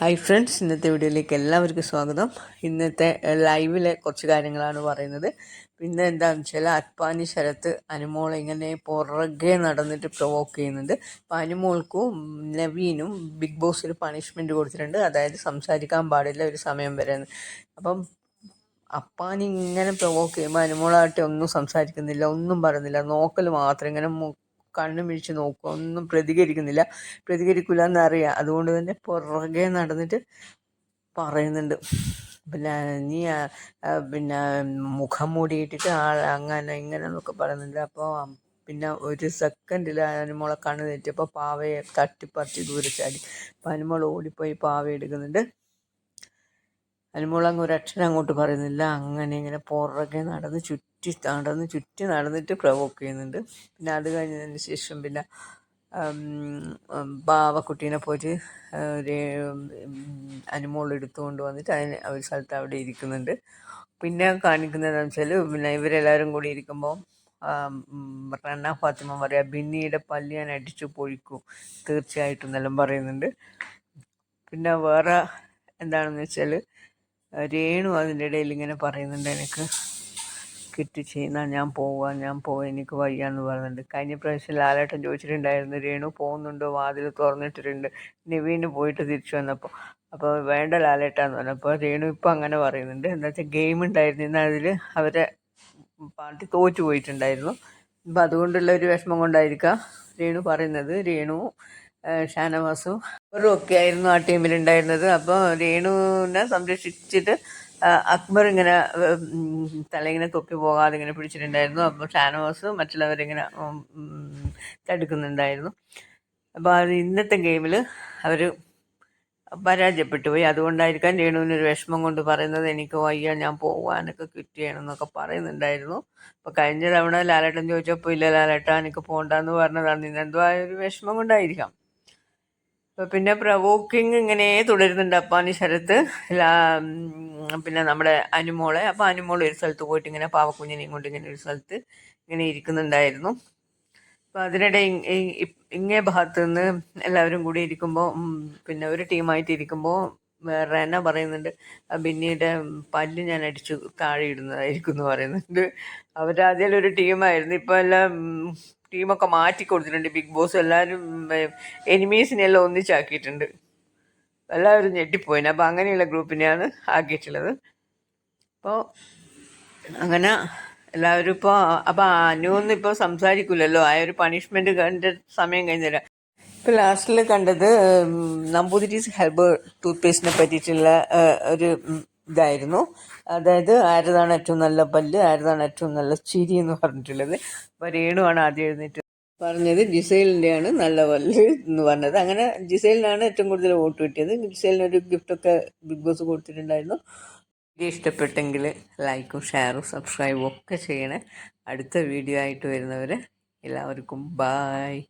Hi friends ഇന്നത്തെ വീഡിയോയിലേക്ക് എല്ലാവർക്കും സ്വാഗതം. ഇന്നത്തെ ലൈവിലെ കുറച്ച് കാര്യങ്ങളാണ് പറയുന്നത്. പിന്നെ എന്താണെന്ന് വെച്ചാൽ അത്പാനി ശരത്ത് അനുമോൾ ഇങ്ങനെ പുറകെ നടന്നിട്ട് പ്രൊവോക്ക് ചെയ്യുന്നുണ്ട്. അപ്പം അനുമോൾക്കും നവീനും ബിഗ് ബോസിൽ പണിഷ്മെന്റ് കൊടുത്തിട്ടുണ്ട്. അതായത് സംസാരിക്കാൻ പാടില്ല ഒരു സമയം വരെ അപ്പം അപ്പാനി ഇങ്ങനെ പ്രൊവോക്ക് ചെയ്യുമ്പോൾ അനുമോളായിട്ട് ഒന്നും സംസാരിക്കുന്നില്ല ഒന്നും പറയുന്നില്ല. നോക്കൽ മാത്രം ഇങ്ങനെ കണ്ണു മിഴിച്ച് നോക്കുക ഒന്നും പ്രതികരിക്കുന്നില്ല. പ്രതികരിക്കില്ല എന്നറിയാം അതുകൊണ്ട് തന്നെ പുറകെ നടന്നിട്ട് പറയുന്നുണ്ട്. പിന്നെ നീ പിന്നെ മുഖം മൂടിയിട്ടിട്ട് ആൾ അങ്ങനെ ഇങ്ങനെ എന്നൊക്കെ പറയുന്നുണ്ട്. അപ്പോൾ പിന്നെ ഒരു സെക്കൻഡിൽ അനുമോളെ കണ്ണു തെറ്റിയപ്പോൾ പാവയെ തട്ടിപ്പറിച്ച് ദൂരെ ചാടി. അപ്പം അനുമോൾ ഓടിപ്പോയി പാവ എടുക്കുന്നുണ്ട്. അനുമോളങ്ങ് ഒരു അക്ഷരം അങ്ങോട്ട് പറയുന്നില്ല. അങ്ങനെ ഇങ്ങനെ പുറകെ നടന്ന് ചുറ്റി നടന്ന് ചുറ്റി നടന്നിട്ട് പ്രവോക്ക് ചെയ്യുന്നുണ്ട്. പിന്നെ അത് കഴിഞ്ഞതിന് ശേഷം പിന്നെ ബാവക്കുട്ടീനെ പോയിട്ട് ഒരു അനുമോൾ എടുത്തുകൊണ്ട് വന്നിട്ട് അതിന് ഒരു സ്ഥലത്ത് അവിടെ ഇരിക്കുന്നുണ്ട്. പിന്നെ കാണിക്കുന്നതെന്ന് വെച്ചാൽ പിന്നെ ഇവരെല്ലാവരും കൂടി ഇരിക്കുമ്പോൾ റണ്ണ ഫാത്തിമ പറയാ ബിന്നിയുടെ പല്ല് ഞാൻ അടിച്ചു പൊഴിക്കും തീർച്ചയായിട്ടും എന്നെല്ലാം പറയുന്നുണ്ട്. പിന്നെ വേറെ എന്താണെന്ന് വെച്ചാൽ രേണു അതിന്റെ ഇടയിൽ ഇങ്ങനെ പറയുന്നുണ്ട് എനിക്ക് കിറ്റ് ചെയ്യുന്ന ഞാൻ പോവാ ഞാൻ പോവാം എനിക്ക് വയ്യാന്ന് പറയുന്നുണ്ട് കഴിഞ്ഞ പ്രാവശ്യം ലാലേട്ടൻ ചോദിച്ചിട്ടുണ്ടായിരുന്നു രേണു പോകുന്നുണ്ടോ? വാതിൽ തുറന്നിട്ടിട്ടുണ്ട്. നിവീന് പോയിട്ട് തിരിച്ചു വന്നപ്പോൾ. അപ്പോൾ വേണ്ട ലാലേട്ടാന്ന് പറഞ്ഞപ്പോൾ രേണു ഇപ്പം അങ്ങനെ പറയുന്നുണ്ട്. എന്താ വെച്ചാൽ ഗെയിം ഉണ്ടായിരുന്നു. ഇന്ന് അതിൽ അവരെ പാർട്ടി തോറ്റു പോയിട്ടുണ്ടായിരുന്നു. അപ്പം അതുകൊണ്ടുള്ള ഒരു വിഷമം കൊണ്ടായിരിക്കാം രേണു പറയുന്നത്. രേണു ഷാനവാസും ഒക്കെ ആയിരുന്നു ആ ടീമിൽ ഉണ്ടായിരുന്നത്. അപ്പോൾ രേണുവിനെ സംരക്ഷിച്ചിട്ട് അക്ബർ ഇങ്ങനെ തലയിങ്ങനെ തൊപ്പി പോകാതെ ഇങ്ങനെ പിടിച്ചിട്ടുണ്ടായിരുന്നു. അപ്പോൾ ഷാനവാസ് മറ്റുള്ളവരിങ്ങനെ തടുക്കുന്നുണ്ടായിരുന്നു. അപ്പോൾ അത് ഇന്നത്തെ ഗെയിമിൽ അവർ പരാജയപ്പെട്ടു പോയി. അതുകൊണ്ടായിരിക്കാം രേണുവിന് ഒരു വിഷമം കൊണ്ട് പറയുന്നത് എനിക്ക് വയ്യ ഞാൻ പോകാനൊക്കെ കിട്ടിയാണെന്നൊക്കെ പറയുന്നുണ്ടായിരുന്നു. അപ്പോൾ കഴിഞ്ഞ തവണ ലാലേട്ടൻ ചോദിച്ചപ്പോൾ ഇല്ല ലാലേട്ട എനിക്ക് പോകണ്ടെന്ന് പറഞ്ഞതാണ്. ഇന്നെന്തോ ആ ഒരു വിഷമം കൊണ്ടായിരിക്കാം. പിന്നെ പ്രവോക്കിങ് ഇങ്ങനെ തുടരുന്നുണ്ട് അപ്പാനി ശരത്ത് പിന്നെ നമ്മുടെ അനുമോളെ. അപ്പോൾ അനുമോൾ ഒരു സ്ഥലത്ത് പോയിട്ട് ഇങ്ങനെ പാവക്കുഞ്ഞിനെയും കൊണ്ട് ഇങ്ങനെ ഒരു സ്ഥലത്ത് ഇങ്ങനെ ഇരിക്കുന്നുണ്ടായിരുന്നു. അപ്പോൾ അതിനിടെ ഇങ്ങേ ഭാഗത്ത് നിന്ന് എല്ലാവരും കൂടി ഇരിക്കുമ്പോൾ പിന്നെ ഒരു ടീമായിട്ട് ഇരിക്കുമ്പോൾ എന്നാ പറയുന്നുണ്ട് ബിന്നിയുടെ പല്ല് ഞാൻ അടിച്ചു താഴെ ഇടുന്നതായിരിക്കും എന്ന് പറയുന്നുണ്ട്. അവരാദ്യം ഒരു ടീമായിരുന്നു. ഇപ്പോൾ എല്ലാം ടീമൊക്കെ മാറ്റി കൊടുത്തിട്ടുണ്ട്. ബിഗ് ബോസ് എല്ലാവരും എനിമീസിനെല്ലാം ഒന്നിച്ചാക്കിയിട്ടുണ്ട്. എല്ലാവരും ഞെട്ടിപ്പോയിന്. അപ്പോൾ അങ്ങനെയുള്ള ഗ്രൂപ്പിനെയാണ് ആക്കിയിട്ടുള്ളത്. അപ്പോൾ അങ്ങനെ എല്ലാവരും ഇപ്പോൾ അപ്പോൾ അനുവൊന്നും ഇപ്പോൾ സംസാരിക്കില്ലല്ലോ ആ ഒരു പണിഷ്മെന്റ് കണ്ട സമയം കഴിഞ്ഞില്ല. ഇപ്പോൾ ലാസ്റ്റിൽ കണ്ടത് നമ്പൂതിരീസ് ഹെർബ് ടൂത്ത് പേസ്റ്റിനെ പറ്റിയിട്ടുള്ള ഒരു ഇതായിരുന്നു. അതായത് ആരതാണ് ഏറ്റവും നല്ല പല്ല് ആരതാണ് ഏറ്റവും നല്ല ചിരി എന്ന് പറഞ്ഞിട്ടുള്ളത്. അപ്പോൾ ആദ്യം എഴുന്നേറ്റ് പറഞ്ഞത് ജിസൈലിന്റെയാണ് നല്ല പല്ല് എന്ന് പറഞ്ഞത്. അങ്ങനെ ജിസൈലിനാണ് ഏറ്റവും കൂടുതൽ വോട്ട് കിട്ടിയത്. ജിസൈലിനൊരു ഗിഫ്റ്റൊക്കെ ബിഗ് ബോസ് കൊടുത്തിട്ടുണ്ടായിരുന്നു. ഇഷ്ടപ്പെട്ടെങ്കിൽ ലൈക്കും ഷെയറും സബ്സ്ക്രൈബും ഒക്കെ ചെയ്യണേ. അടുത്ത വീഡിയോ ആയിട്ട് വരുന്നവരെ എല്ലാവർക്കും ബായ്